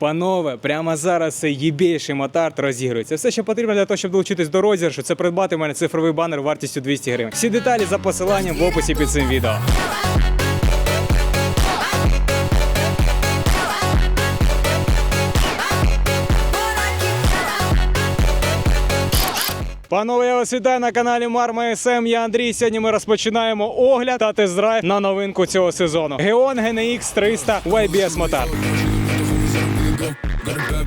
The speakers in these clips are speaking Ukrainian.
Панове, прямо зараз єбейший мотард розігрується. Все, що потрібно для того, щоб долучитись до розіграшу, це придбати у мене цифровий банер вартістю 200 гривень. Всі деталі за посиланням в описі під цим відео. Панове, я вас вітаю на каналі Марма СМ. Я Андрій. Сьогодні ми розпочинаємо огляд та тест-драйв на новинку цього сезону. Geon GNX 300 YBS Got a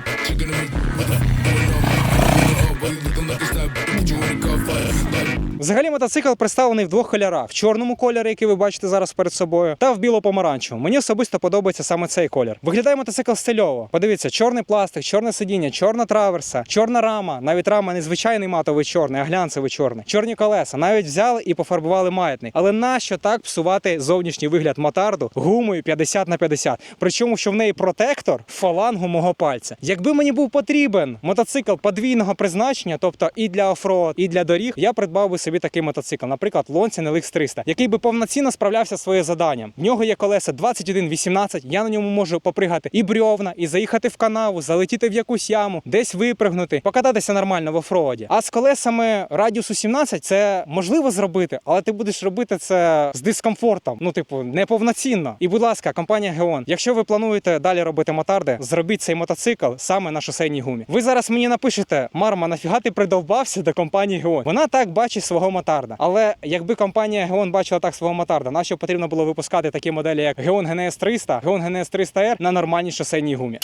Взагалі мотоцикл представлений в двох кольорах: в чорному кольорі, який ви бачите зараз перед собою, та в біло-помаранчевому. Мені особисто подобається саме цей колір. Виглядає мотоцикл стильово. Подивіться, чорний пластик, чорне сидіння, чорна траверса, чорна рама. Навіть рама не звичайний матовий чорний, а глянцевий чорний. Чорні колеса. Навіть взяли і пофарбували маятник. Але нащо так псувати зовнішній вигляд мотарду гумою 50 на 50? Причому, що в неї протектор фалангу мого пальця. Якби мені був потрібен мотоцикл подвійного призначення, тобто і для офроад, і для доріг, я придбав би собі такий мотоцикл, наприклад, Lonцін LX 300, який би повноцінно справлявся своїм заданням. В нього є колеса 21-18, Я на ньому можу попригати і брьовна, і заїхати в канаву, залетіти в якусь яму, десь випригнути, покататися нормально в офроаді. А з колесами радіусу 17 це можливо зробити, але ти будеш робити це з дискомфортом. Ну, типу, неповноцінно. І, будь ласка, компанія Geon, якщо ви плануєте далі робити мотарди, зробіть цей мотоцикл саме на шосейній гумі. Ви зараз мені напишете, Марма, нафіга ти придовбався до компанії Geon? Вона так бачить свого мотарда. Але якби компанія Geon бачила так свого мотарда, нащо потрібно було випускати такі моделі, як Geon GNS 300, Geon GNS 300R на нормальній шосейній гумі.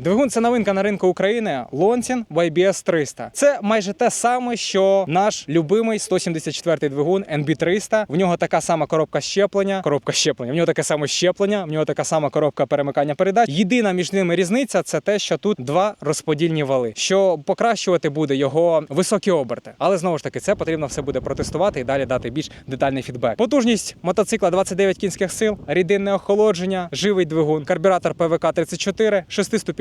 Двигун це новинка на ринку України Lontin YBS 300. Це майже те саме, що наш любимий 174-й двигун NB300. В нього така сама коробка щеплення. Коробка щеплення. В нього таке саме щеплення, в нього така сама коробка перемикання передач. Єдина між ними різниця це те, що тут два розподільні вали, що покращувати буде його високі оберти. Але знову ж таки, це потрібно все буде протестувати і далі дати більш детальний фідбек. Потужність мотоцикла 29 кінських сил, рідинне охолодження, живий двигун, карбюратор ПВК 34,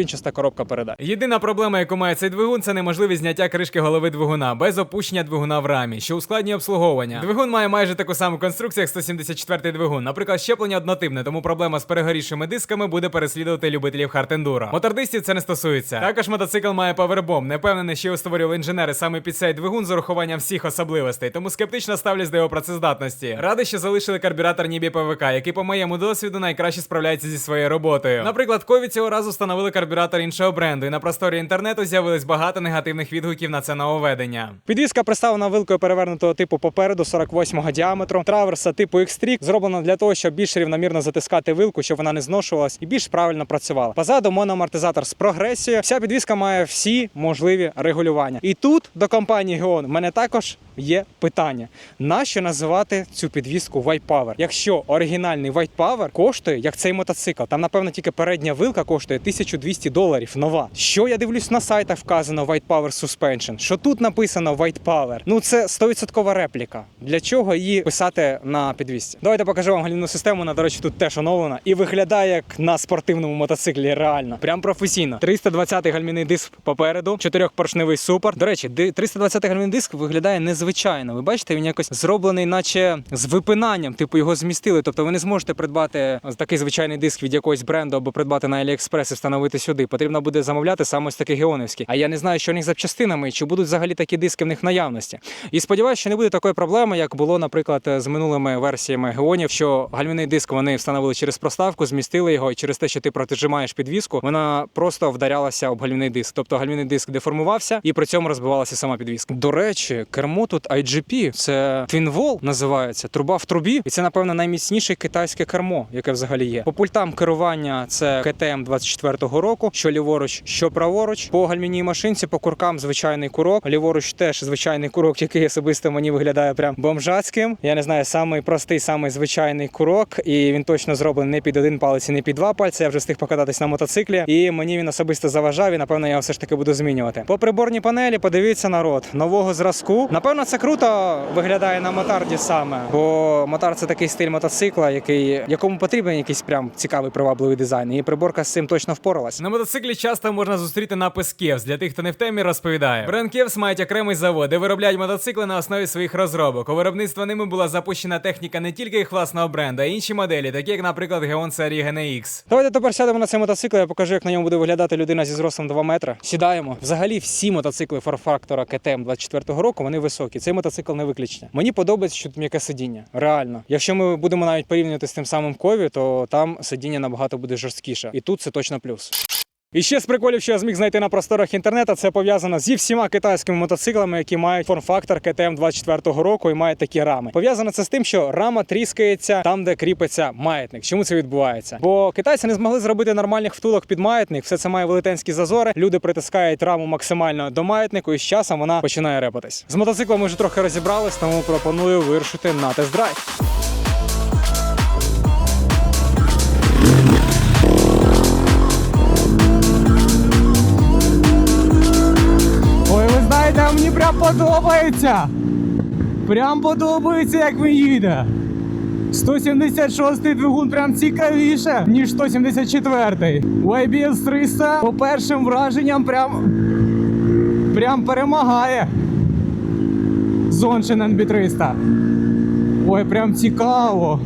шестиступінчаста коробка передач. Єдина проблема, яку має цей двигун, це неможливість зняття кришки голови двигуна без опущення двигуна в рамі, що ускладнює обслуговування. Двигун має майже таку саму конструкцію, як 174-й двигун. Наприклад, щеплення однотипне, тому проблема з перегорівшими дисками буде переслідувати любителів хардендуро. Мотардистів це не стосується. Також мотоцикл має павербом. Не впевнений, що його створювали інженери саме під цей двигун з урахуванням всіх особливостей, тому скептично ставлюсь до його працездатності. Радий, що залишили карбюратор Нібі ПВК, який, по моєму досвіду, найкраще справляється зі своєю роботою. Наприклад, кові цього разу встановили карбюратор іншого бренду, і на просторі інтернету з'явилось багато негативних відгуків на це нововведення. Підвізка представлена вилкою перевернутого типу попереду 48-го діаметру. Траверса типу X3 зроблена для того, щоб більш рівномірно затискати вилку, щоб вона не зношувалась і більш правильно працювала. Позаду моноамортизатор з прогресією. Вся підвізка має всі можливі регулювання. І тут до компанії в мене також є питання: нащо називати цю підвізку White Power? Якщо оригінальний White Power коштує як цей мотоцикл, там напевно тільки передня вилка коштує 1200 доларів нова. Що я дивлюсь на сайтах вказано White Power Suspension, що тут написано White Power. Ну це 100% репліка. Для чого її писати на підвісці? Давайте покажу вам гальмівну систему. Вона, до речі, тут теж оновлена і виглядає як на спортивному мотоциклі. Реально, прям професійно. 320 гальмівний диск попереду, чотирьохпоршневий супер. До речі, 320 гальмівний диск виглядає незвичайно. Ви бачите, він якось зроблений, наче з випинанням, типу його змістили. Тобто ви не зможете придбати такий звичайний диск від якогось бренду або придбати на AliExpress і встановити сюди. Потрібно буде замовляти саме ось такі геонівські. А я не знаю, що у них за частинами, чи будуть взагалі такі диски в них наявності. І сподіваюся, що не буде такої проблеми, як було, наприклад, з минулими версіями геонів, що гальмівний диск вони встановили через проставку, змістили його, і через те, що ти протижимаєш підвіску, вона просто вдарялася об гальмівний диск. Тобто гальмівний диск деформувався і при цьому розбивалася сама підвіска. До речі, кермо тут IGP, це Twinwall називається, труба в трубі, і це напевно найміцніше китайське кермо, яке взагалі є. По пультам керування це КТМ 24-го року, що ліворуч, що праворуч. По гальміній машинці, по куркам звичайний курок. Ліворуч теж звичайний курок, який особисто мені виглядає прям бомжацьким. Я не знаю, самий простий, самий звичайний курок, і він точно зроблений не під один палець, і не під два пальці. Я вже встиг покататись на мотоциклі, і мені він особисто заважав. І напевно я все ж таки буду змінювати. По приборній панелі, подивіться народ нового зразку. Напевно, це круто виглядає на мотарді саме, бо мотар це такий стиль мотоцикла, який якому потрібен якийсь прям цікавий привабливий дизайн. І приборка з цим точно впоралась. На мотоциклі часто можна зустріти напис Кевс. Для тих, хто не в темі, розповідає. Бренд Кевс мають окремий завод, де виробляють мотоцикли на основі своїх розробок. У виробництво ними була запущена техніка не тільки їх власного бренду, а й інші моделі, такі як, наприклад, Geon серії GNX. Давайте тепер сядемо на цей мотоцикл. Я покажу, як на ньому буде виглядати людина зі зростом 2 метри. Сідаємо. Взагалі, всі мотоцикли форфактора КТМ 24 року вони високі. Цей мотоцикл не виключення. Мені подобається, що тут м'яке сидіння. Реально. Якщо ми будемо навіть порівнювати з тим самим кові, то там сидіння набагато буде жорсткіше. І тут це точно плюс. І ще з приколів, що я зміг знайти на просторах інтернету, це пов'язано зі всіма китайськими мотоциклами, які мають форм-фактор КТМ 24 року і мають такі рами. Пов'язано це з тим, що рама тріскається там, де кріпиться маятник. Чому це відбувається? Бо китайці не змогли зробити нормальних втулок під маятник. Все це має велетенські зазори. Люди притискають раму максимально до маятнику, і з часом вона починає репатись. З мотоциклом ми вже трохи розібрались, тому пропоную вирушити на тест-драйв. Ви знаєте, а мені прям подобається. Прям подобається, як він їде. 176-й двигун прям цікавіше, ніж 174-й. У IBS 300 по першим враженням прям, прям перемагає. Зоншин NB 300. Ой, прям цікаво.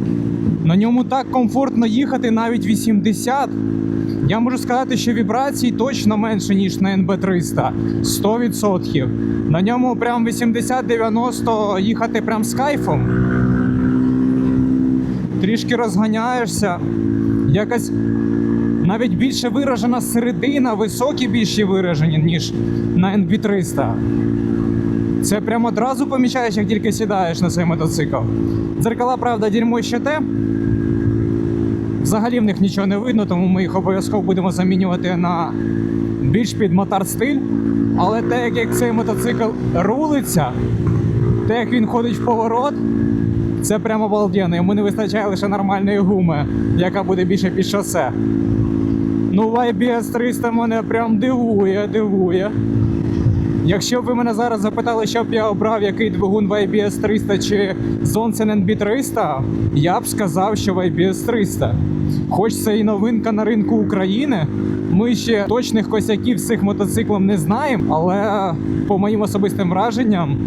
На ньому так комфортно їхати навіть 80. Я можу сказати, що вібрацій точно менше, ніж на NB300. 100%. На ньому прям 80-90 їхати прям з кайфом. Трішки розганяєшся. Якась навіть більше виражена середина, високі більші виражені, ніж на NB300. Це прямо одразу помічаєш, як тільки сідаєш на цей мотоцикл. Дзеркала, правда, дерьмо ще те. Взагалі в них нічого не видно, тому ми їх обов'язково будемо замінювати на більш під мотар стиль. Але те, як- цей мотоцикл рулиться, те, як він ходить в поворот, це прямо обалденно. Йому не вистачає лише нормальної гуми, яка буде більше під шосе. Ну, в IBS 300 мене прям дивує, дивує. Якщо б ви мене зараз запитали, що б я обрав, який двигун в IBS 300 чи Zonsen NB 300, я б сказав, що в IBS 300. Хоч це і новинка на ринку України, ми ще точних косяків з цих мотоциклом не знаємо, але по моїм особистим враженням.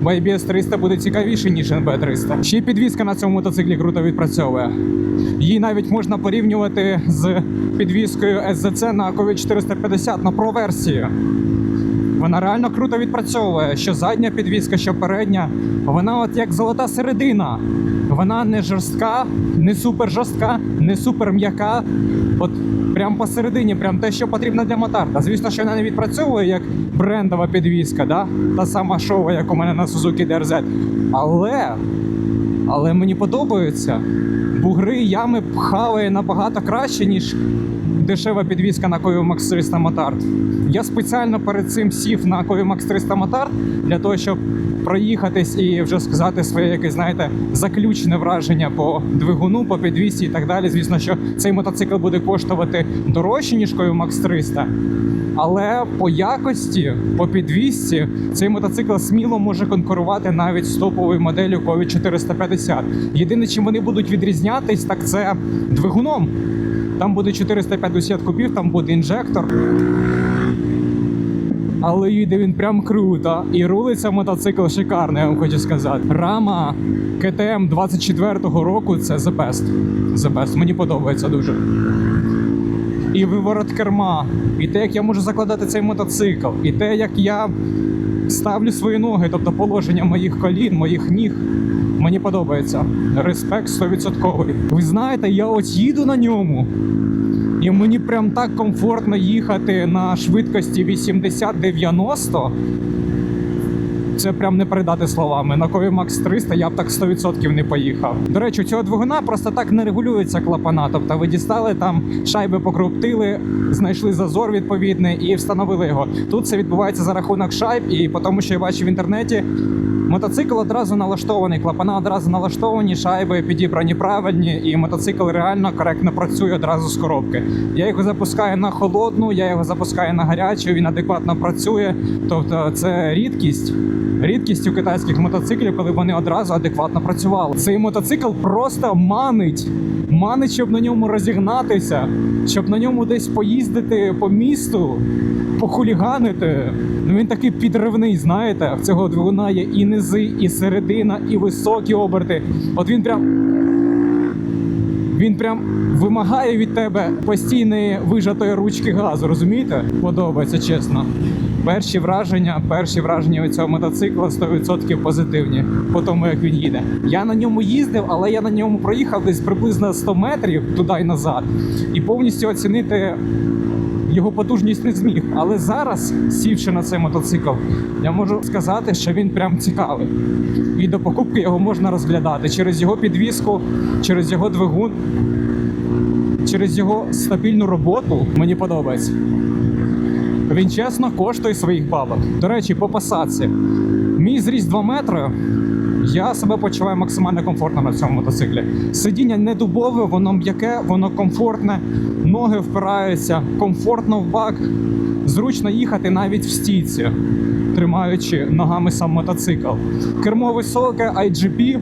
В IBS 300 буде цікавіше, ніж NB 300. Ще й підвізка на цьому мотоциклі круто відпрацьовує. Її навіть можна порівнювати з підвіскою SZC на COVID 450 на Pro версії. Вона реально круто відпрацьовує. Що задня підвіска, що передня. Вона от як золота середина. Вона не жорстка, не супер жорстка, не супер м'яка. От прям посередині, прям те, що потрібно для мотарда. Звісно, що вона не відпрацьовує як брендова підвіска, да? та сама шова, як у мене на Suzuki DRZ. Але, але мені подобається. Бугри ями хаває набагато краще, ніж дешева підвізка на Max 300 Motard. Я спеціально перед цим сів на Кові Max 300 Motard для того, щоб проїхатись і вже сказати своє якесь, знаєте, заключне враження по двигуну, по підвісці і так далі. Звісно, що цей мотоцикл буде коштувати дорожче, ніж Max 300. Але по якості, по підвісці, цей мотоцикл сміло може конкурувати навіть з топовою моделлю Кові 450. Єдине, чим вони будуть відрізнятись, так це двигуном. Там буде 450 кубів, там буде інжектор. Але їде він прям круто. І рулиться мотоцикл шикарно, я вам хочу сказати. Рама КТМ 24-го року це the best. The best. Мені подобається дуже. І виворот керма, і те, як я можу закладати цей мотоцикл, і те, як я ставлю свої ноги, тобто положення моїх колін, моїх ніг. Мені подобається. Респект 100%. Ви знаєте, я ось їду на ньому. І мені прям так комфортно їхати на швидкості 80-90. Це прям не передати словами. На Кові Max 300 я б так 100% не поїхав. До речі, у цього двигуна просто так не регулюється клапана. Тобто ви дістали там шайби покруптили, знайшли зазор відповідний і встановили його. Тут це відбувається за рахунок шайб, і по тому, що я бачив в інтернеті, мотоцикл одразу налаштований, клапана одразу налаштовані, шайби підібрані правильні, і мотоцикл реально коректно працює одразу з коробки. Я його запускаю на холодну, я його запускаю на гарячу, він адекватно працює. Тобто це рідкість. Рідкість у китайських мотоциклів, коли вони одразу адекватно працювали. Цей мотоцикл просто манить манить, щоб на ньому розігнатися, щоб на ньому десь поїздити по місту, похуліганити. Ну він такий підривний, знаєте, в цього двигуна є і низи, і середина, і високі оберти. От він прям. Він прям вимагає від тебе постійної вижатої ручки газу, розумієте? Подобається, чесно. Перші враження, перші враження від цього мотоцикла 100% позитивні по тому, як він їде. Я на ньому їздив, але я на ньому проїхав десь приблизно 100 метрів туди і назад, і повністю оцінити його потужність не зміг. Але зараз, сівши на цей мотоцикл, я можу сказати, що він прям цікавий. І до покупки його можна розглядати через його підвіску, через його двигун, через його стабільну роботу. Мені подобається. Він чесно коштує своїх бабок. До речі, по посадці. Мій зріст 2 метри. Я себе почуваю максимально комфортно на цьому мотоциклі. Сидіння не дубове, воно м'яке, воно комфортне, ноги впираються, комфортно в бак. Зручно їхати навіть в стійці, тримаючи ногами сам мотоцикл. Кермо високе, IGP.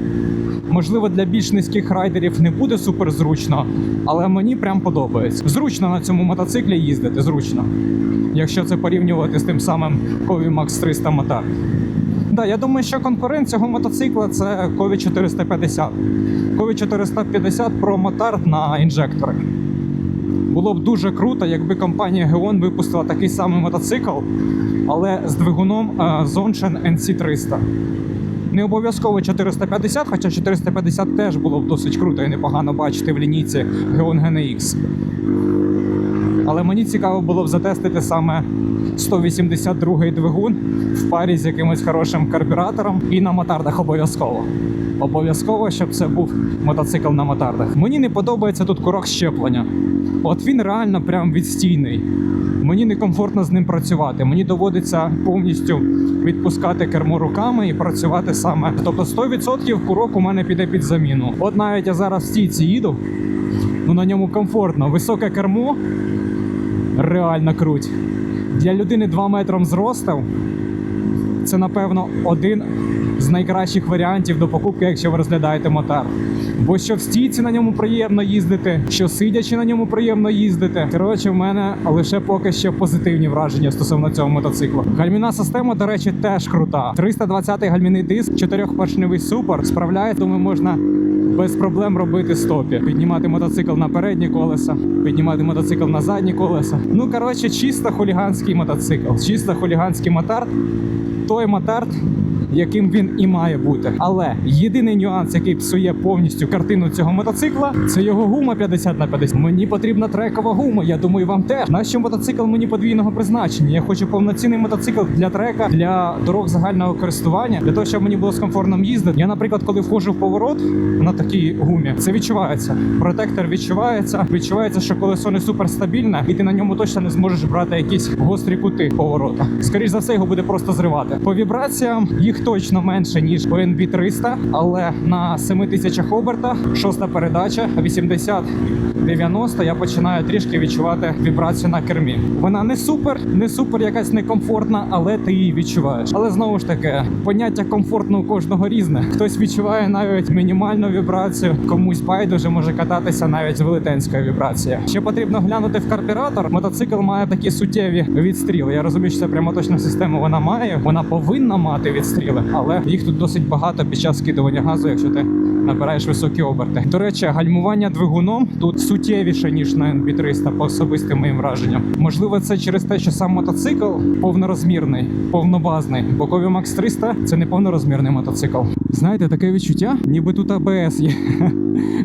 Можливо, для більш низьких райдерів не буде супер зручно, але мені прям подобається. Зручно на цьому мотоциклі їздити, зручно. Якщо це порівнювати з тим самим Max 300 мотор. Да, я думаю, що конкурент цього мотоцикла це Кові 450. Кові 450 Pro Motard на інжектори. Було б дуже круто, якби компанія Geon випустила такий самий мотоцикл, але з двигуном е, Zonshen NC300. Не обов'язково 450, хоча 450 теж було б досить круто і непогано бачити в лінійці Geon GNX. Але мені цікаво було б затестити саме 182-й двигун в парі з якимось хорошим карбюратором і на мотардах обов'язково. Обов'язково, щоб це був мотоцикл на мотардах. Мені не подобається тут курок щеплення. От він реально прям відстійний. Мені некомфортно з ним працювати. Мені доводиться повністю відпускати кермо руками і працювати саме. Тобто 100% курок у мене піде під заміну. От навіть я зараз в стійці їду, ну на ньому комфортно. Високе кермо, реально круть. Для людини 2 метром зросту це, напевно, один з найкращих варіантів до покупки, якщо ви розглядаєте мотор. Бо що в стійці на ньому приємно їздити, що сидячи на ньому приємно їздити. Коротше, в мене лише поки що позитивні враження стосовно цього мотоциклу. Гальмівна система, до речі, теж крута. 320-й гальмівний диск, чотирьохпоршневий супер справляє, тому можна без проблем робити стопі. Піднімати мотоцикл на передні колеса, піднімати мотоцикл на задні колеса. Ну коротше, чисто хуліганський мотоцикл, чисто хуліганський мотард. Той мотард, яким він і має бути. Але єдиний нюанс, який псує повністю картину цього мотоцикла, це його гума 50 на 50. Мені потрібна трекова гума. Я думаю, вам теж. Нащо мотоцикл мені подвійного призначення? Я хочу повноцінний мотоцикл для трека, для дорог загального користування, для того, щоб мені було з комфортно їздити. Я, наприклад, коли входжу в поворот на такій гумі, це відчувається. Протектор відчувається. Відчувається, що колесо не суперстабільне, і ти на ньому точно не зможеш брати якісь гострі кути поворота. Скоріше за все, його буде просто зривати. По вібраціям їх точно менше ніж у NB 300, але на 7000 обертах, шоста передача, 80 90 я починаю трішки відчувати вібрацію на кермі. Вона не супер, не супер якась некомфортна, але ти її відчуваєш. Але знову ж таки, поняття комфортно у кожного різне. Хтось відчуває навіть мінімальну вібрацію, комусь байдуже може кататися навіть з велетенською вібрацією. Ще потрібно глянути в карбюратор. Мотоцикл має такі суттєві відстріли. Я розумію, що це прямоточна система. Вона має, вона повинна мати відстріли, але їх тут досить багато під час скидування газу, якщо ти набираєш високі оберти. До речі, гальмування двигуном тут суттєвіше ніж на NB300 по особистим моїм враженням. Можливо, це через те, що сам мотоцикл повнорозмірний, повнобазний. Бокові Макс Max 300 це не повнорозмірний мотоцикл. Знаєте, таке відчуття, ніби тут АБС є.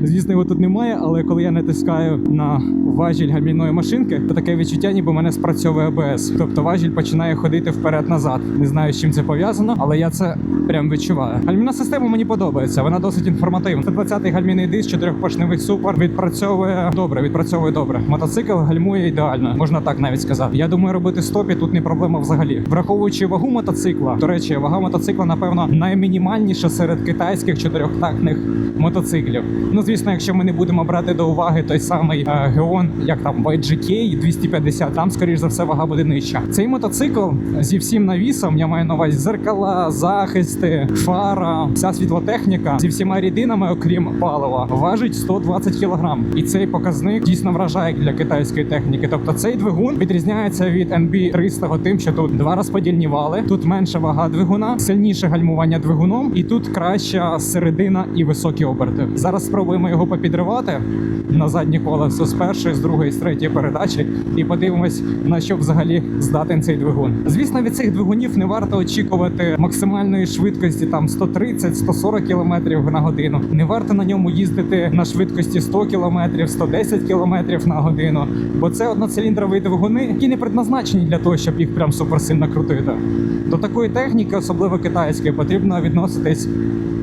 Звісно, його тут немає, але коли я натискаю на важіль гальмівної машинки, то таке відчуття, ніби мене спрацьовує АБС. Тобто важіль починає ходити вперед-назад. Не знаю, з чим це пов'язано, але я це прям відчуваю. Гальмівна система мені подобається, вона досить інформативна. 120-й гальмівний диск, чотирьохпоршневий супер відпрацьовує добре, відпрацьовує добре. Мотоцикл гальмує ідеально, можна так навіть сказати. Я думаю, робити стопі тут не проблема взагалі. Враховуючи вагу мотоцикла, до речі, вага мотоцикла, напевно, наймінімальніша серед китайських чотирьохтактних мотоциклів. Ну, звісно, якщо ми не будемо брати до уваги той самий е, Геон, як там YGK 250, там, скоріш за все, вага буде нижча. Цей мотоцикл зі всім навісом, я маю на увазі зеркала, захисти, фара, вся світлотехніка зі всіма рідними резинами, окрім палива, важить 120 кг. І цей показник дійсно вражає для китайської техніки. Тобто цей двигун відрізняється від NB 300 тим, що тут два розподільні вали, тут менша вага двигуна, сильніше гальмування двигуном, і тут краща середина і високі оберти. Зараз спробуємо його попідривати на заднє колесо з першої, з другої, з третьої передачі, і подивимось на що взагалі здатен цей двигун. Звісно, від цих двигунів не варто очікувати максимальної швидкості там 130-140 км на годину. Не варто на ньому їздити на швидкості 100 км, 110 км на годину, бо це одноциліндрові двигуни, які не предназначені для того, щоб їх прям суперсильно крутити. До такої техніки, особливо китайської, потрібно відноситись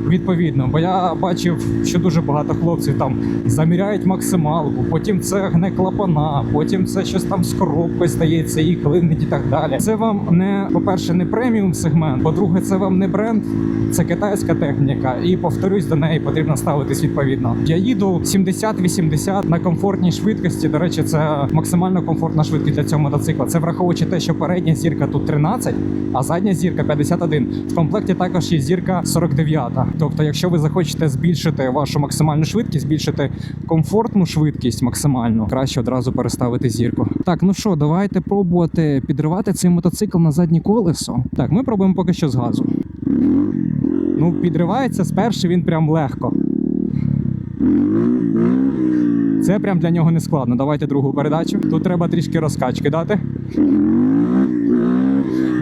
відповідно. Бо я бачив, що дуже багато хлопців там заміряють максималку, потім це гне клапана, потім це щось там з коробкою стається і клинить і так далі. Це вам не по-перше, не преміум сегмент. По-друге, це вам не бренд, це китайська техніка. І повторюсь, до неї потрібно ставитись відповідно. Я їду 70-80 на комфортній швидкості. До речі, це максимально комфортна швидкість для цього мотоцикла. Це враховуючи те, що передня зірка тут 13, а задня зірка 51. В комплекті також є зірка 49. Тобто, якщо ви захочете збільшити вашу максимальну швидкість, збільшити комфортну швидкість максимально, краще одразу переставити зірку. Так, ну що, давайте пробувати підривати цей мотоцикл на заднє колесо. Так, ми пробуємо поки що з газу. Ну, підривається спершу він прям легко. Це прям для нього не складно. Давайте другу передачу. Тут треба трішки розкачки дати.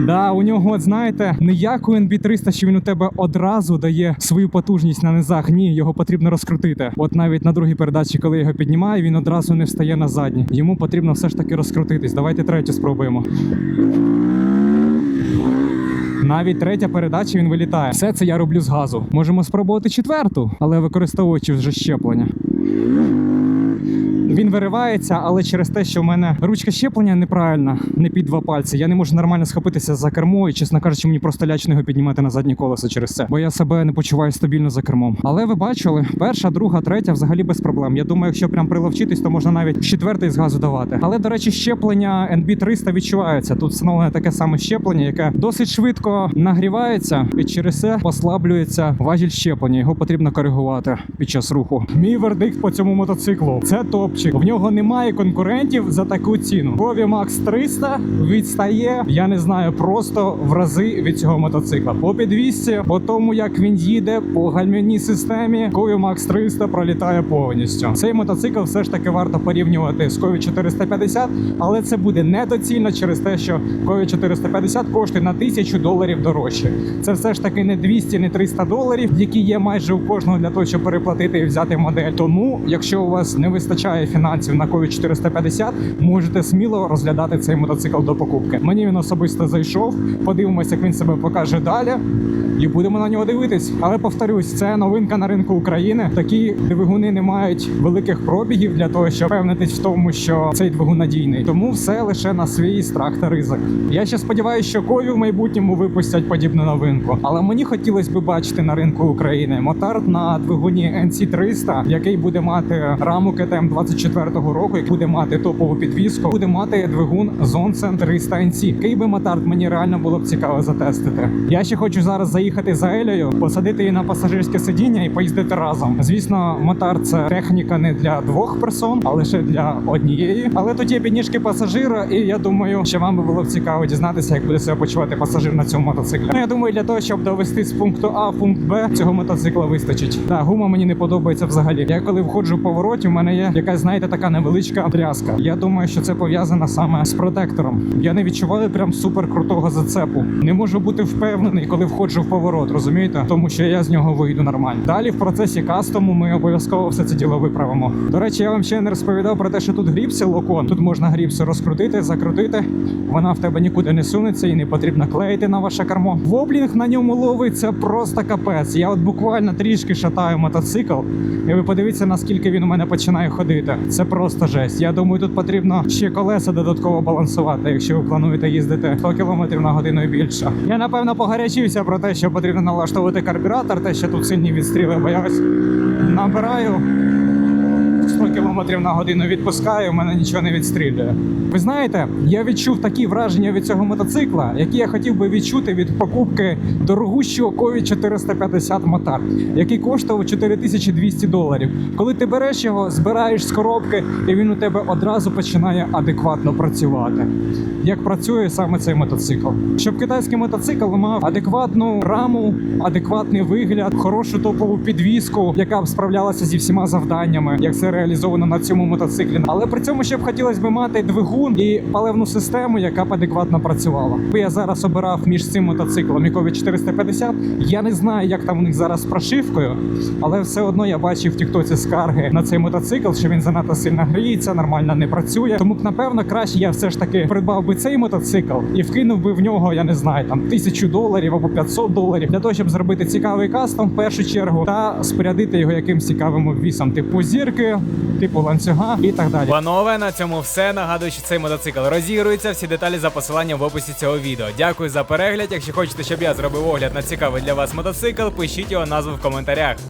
Да, у нього, от знаєте, не як у NB300, що він у тебе одразу дає свою потужність на низах. Ні, його потрібно розкрутити. От навіть на другій передачі, коли його піднімаю, він одразу не встає на задній. Йому потрібно все ж таки розкрутитись. Давайте третю спробуємо. Навіть третя передача він вилітає. Все це я роблю з газу. Можемо спробувати четверту, але використовуючи вже щеплення. Він виривається, але через те, що в мене ручка щеплення неправильна, не під два пальці. Я не можу нормально схопитися за кермо, і чесно кажучи, мені просто лячно його піднімати на заднє колесо через це, бо я себе не почуваю стабільно за кермом. Але ви бачили, перша, друга, третя взагалі без проблем. Я думаю, якщо прям приловчитись, то можна навіть четвертий з газу давати. Але до речі, щеплення NB300 відчувається. Тут встановлене таке саме щеплення, яке досить швидко нагрівається, і через це послаблюється важіль щеплення. Його потрібно коригувати під час руху. Мій вердикт по цьому мотоциклу це топчик. В нього немає конкурентів за таку ціну. Кові Max 300 відстає, я не знаю, просто в рази від цього мотоцикла. По підвісці, по тому як він їде, по гальмівній системі, Кові Max 300 пролітає повністю. Цей мотоцикл все ж таки варто порівнювати з Кові 450, але це буде недоцільно через те, що Кові 450 коштує на тисячу доларів дорожче. Це все ж таки не 200, не 300 доларів, які є майже у кожного для того, щоб переплатити і взяти модель. Тому, якщо у вас не вистачає фінансів на Кові 450, можете сміло розглядати цей мотоцикл до покупки. Мені він особисто зайшов. Подивимося, як він себе покаже далі. І будемо на нього дивитись. Але повторюсь, це новинка на ринку України. Такі двигуни не мають великих пробігів для того, щоб впевнитись в тому, що цей двигун надійний. Тому все лише на свій страх та ризик. Я ще сподіваюся, що кові в майбутньому випустять подібну новинку. Але мені хотілося б бачити на ринку України мотард на двигуні NC300, який буде мати раму КТМ 24-го року, який буде мати топову підвіску, буде мати двигун Zonsen 300 NC. Який би мотард мені реально було б цікаво затестити. Я ще хочу зараз заїхати за Елею, посадити її на пасажирське сидіння і поїздити разом. Звісно, мотард це техніка не для двох персон, а лише для однієї. Але тут є підніжки пасажира, і я думаю, що вам би було б цікаво дізнатися, як буде себе почувати пасажир на цьому мотоциклі. Ну, я думаю, для того, щоб довести з пункту А в пункт Б, цього мотоцикла вистачить. Та гума мені не подобається взагалі. Я коли входжу в повороті, у мене є якась, знаєте, така невеличка тряска. Я думаю, що це пов'язано саме з протектором. Я не відчуваю прям супер крутого зацепу. Не можу бути впевнений, коли входжу в поворот, розумієте? Тому що я з нього вийду нормально. Далі в процесі кастому ми обов'язково все це діло виправимо. До речі, я вам ще не розповідав про те, що тут гріпси локон. Тут можна гріпси розкрутити, закрутити. Вона в тебе нікуди не сунеться і не потрібно клеїти на ваше кермо. Воблінг на ньому ловиться просто капець. Я от буквально трішки шатаю мотоцикл, і ви подивіться, наскільки він у мене починає ходити. Це просто жесть. Я думаю, тут потрібно ще колеса додатково балансувати, якщо ви плануєте їздити 100 км на годину і більше. Я напевно погарячився про те, що потрібно налаштовувати карбюратор, те, що тут сильні відстріли, бо я ось набираю. 8 км на годину відпускаю, у мене нічого не відстрілює. Ви знаєте, я відчув такі враження від цього мотоцикла, які я хотів би відчути від покупки дорогущого Кові 450 мотар, який коштував 4200 доларів. Коли ти береш його, збираєш з коробки, і він у тебе одразу починає адекватно працювати. Як працює саме цей мотоцикл? Щоб китайський мотоцикл мав адекватну раму, адекватний вигляд, хорошу топову підвіску, яка б справлялася зі всіма завданнями, як це реалізовано на цьому мотоциклі. Але при цьому ще б хотілося б мати двигун і паливну систему, яка б адекватно працювала. Я зараз обирав між цим мотоциклом і Кові 450, я не знаю, як там у них зараз з прошивкою, але все одно я бачив в Тіктоці скарги на цей мотоцикл, що він занадто сильно гріється, нормально не працює. Тому напевно краще я все ж таки придбав би цей мотоцикл і вкинув би в нього, я не знаю, там тисячу доларів або 500 доларів для того, щоб зробити цікавий кастом в першу чергу та спорядити його якимсь цікавим обвісом, типу зірки, типу ланцюга і так далі. Панове, на цьому все. Нагадую, що цей мотоцикл розігрується. Всі деталі за посиланням в описі цього відео. Дякую за перегляд. Якщо хочете, щоб я зробив огляд на цікавий для вас мотоцикл, пишіть його назву в коментарях.